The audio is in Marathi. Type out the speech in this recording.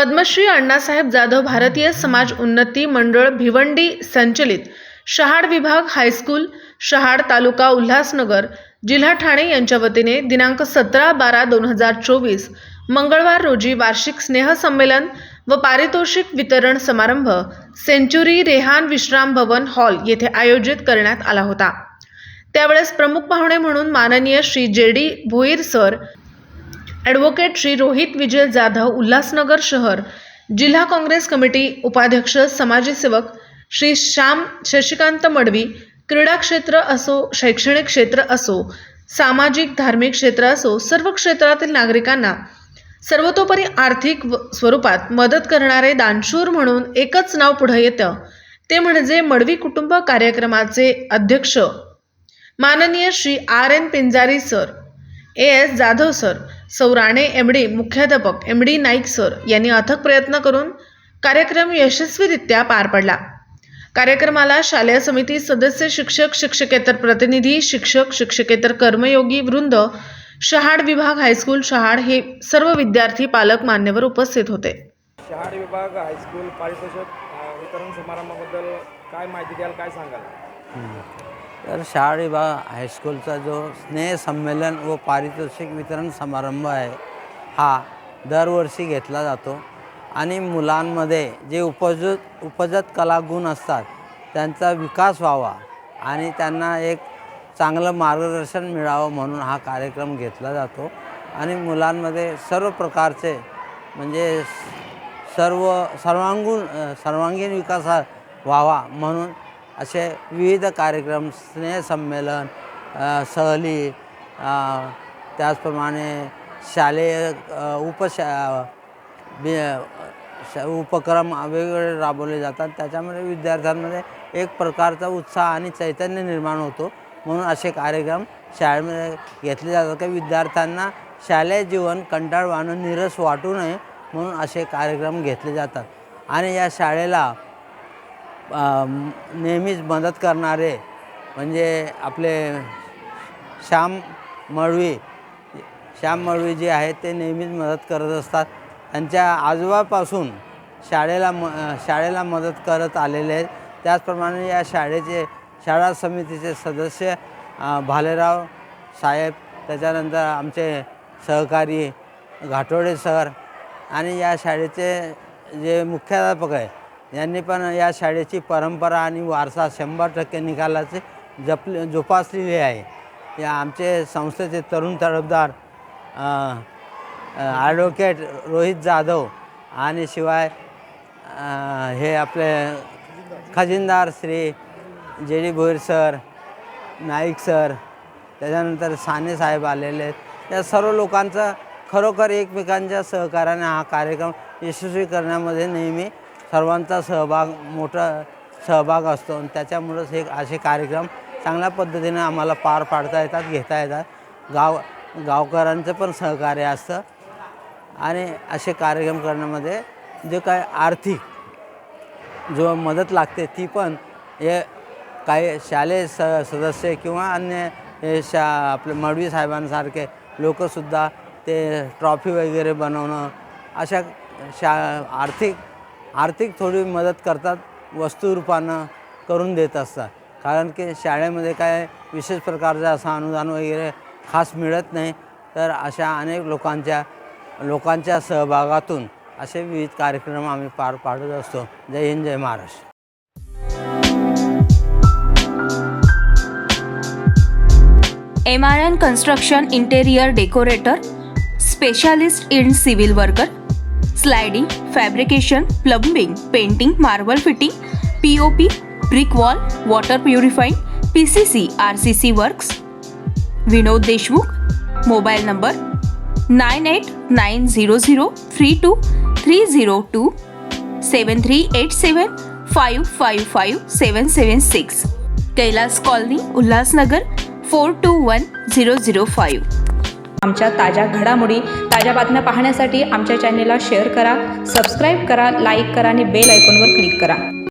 पद्मश्री अण्णासाहेब जाधव भारतीय समाज उन्नती मंडळ भिवंडी संचलित शहाड विभाग हायस्कूल शहाड तालुका उल्हासनगर जिल्हा ठाणे यांच्या वतीने दिनांक सतरा बारा दोन हजार चोवीस मंगळवार रोजी वार्षिक स्नेहसंमेलन व पारितोषिक वितरण समारंभ century rayon Vishram Bhavan hall येथे आयोजित करण्यात आला होता. त्यावेळेस प्रमुख पाहुणे म्हणून माननीय Shri J D Bhoir sir advocate Shri Rohit Vijay Jadhav Ulhasnagar शहर जिल्हा काँग्रेस कमिटी उपाध्यक्ष समाजसेवक श्री श्याम शशिकांत मडवी क्रीडा क्षेत्र असो शैक्षणिक क्षेत्र असो सामाजिक धार्मिक क्षेत्र असो सर्व क्षेत्रातील नागरिकांना सर्वतोपरी आर्थिक स्वरूपात मदत करणारे दानशूर म्हणून एकच नाव पुढे येतं. ते म्हणजे मडवी कुटुंब कार्यक्रमाचे अध्यक्ष माननीय Shri R N Pinjari sir A S Jadhav sir सौ राणे एम डी मुख्याध्यापक एम डी नाईक सर यांनी अथक प्रयत्न करून कार्यक्रम यशस्वीरित्या पार पडला. कार्यक्रमाला शालेय समिती सदस्य शिक्षक शिक्षकेतर प्रतिनिधी शिक्षक शिक्षकेतर कर्मयोगी वृंद शहाड विभाग हायस्कूल शहाड हे सर्व विद्यार्थी पालक मान्यवर उपस्थित होते. शहाड विभाग हायस्कूल पारितोषिक वितरण समारंभाबद्दल काय माहिती द्याल काय सांगाल? तर शाळा विभाग हायस्कूलचा जो स्नेहसंमेलन व पारितोषिक वितरण समारंभ आहे हा दरवर्षी घेतला जातो. आणि मुलांमध्ये जे उपजत उपजत कलागुण असतात त्यांचा विकास व्हावा आणि त्यांना एक चांगलं मार्गदर्शन मिळावं म्हणून हा कार्यक्रम घेतला जातो. आणि मुलांमध्ये सर्व प्रकारचे म्हणजे सर्व सर्वांगूण सर्वांगीण विकास व्हावा म्हणून असे विविध कार्यक्रम स्नेहसंमेलन सहली त्याचप्रमाणे शालेय उपशा बे उपक्रम वेगवेगळे राबवले जातात. त्याच्यामध्ये विद्यार्थ्यांमध्ये एक प्रकारचा उत्साह आणि चैतन्य निर्माण होतो. म्हणून असे कार्यक्रम शाळेमध्ये घेतले जातात की विद्यार्थ्यांना शालेय जीवन कंटाळवाणं निरस वाटू नये म्हणून असे कार्यक्रम घेतले जातात. आणि या शाळेला नेहमीच मदत करणारे म्हणजे आपले श्याम मळवी श्याम मळवी जे आहेत ते नेहमीच मदत करत असतात. त्यांच्या आजोबापासून शाळेला म शाळेला मदत करत आलेले आहेत. त्याचप्रमाणे या शाळेचे शाळा समितीचे सदस्य भालेराव साहेब त्याच्यानंतर आमचे सहकारी घाटोडे सर आणि या शाळेचे जे मुख्याध्यापक आहे यांनी पण या शाळेची परंपरा आणि वारसा शंभर टक्के निकालाचे जपले जोपासलेली आहे. या आमचे संस्थेचे तरुण तडफदार ॲडव्होकेट रोहित जाधव आणि शिवाय हे आपले खजिनदार Shri J D Bhoir sir Naik sir त्याच्यानंतर साने साहेब आलेले आहेत. या सर्व लोकांचा खरोखर एकमेकांच्या सहकार्याने हा कार्यक्रम यशस्वी करण्यामध्ये नेहमी सर्वांचा सहभाग मोठा सहभाग असतो. आणि त्याच्यामुळंच हे असे कार्यक्रम चांगल्या पद्धतीने आम्हाला पार पाडता येतात घेता येतात. गाव गावकऱ्यांचं पण सहकार्य असतं. आणि असे कार्यक्रम करण्यामध्ये जे काय आर्थिक जो मदत लागते ती पण हे काही शालेय स सदस्य किंवा अन्य हे शा आपले मडवी साहेबांसारखे लोकंसुद्धा ते ट्रॉफी वगैरे बनवणं अशा शा आर्थिक आर्थिक थोडी मदत करतात वस्तुरूपानं करून देत असतात. कारण की शाळेमध्ये काय विशेष प्रकारचं असं अनुदान वगैरे खास मिळत नाही. तर अशा अनेक लोकांच्या लोकांच्या सहभागातून असे विविध कार्यक्रम आम्ही पार पाडत असतो. जय हिंद जय Maharashtra. Sliding fabrication plumbing painting marble fitting P O P brick wall water purifying P C C R C C works. Vinod Deshmukh mobile number nine eight nine zero zero three two three zero two seven three eight seven five five five seven seven six. Kailas colony Ulhasnagar four two one zero zero five. आमच्या ताज्या घडामोडी ताज्या बातम्या पाहण्यासाठी आमच्या चॅनेलला शेअर करा सबस्क्राईब करा लाईक करा आणि बेल आयकॉनवर क्लिक करा.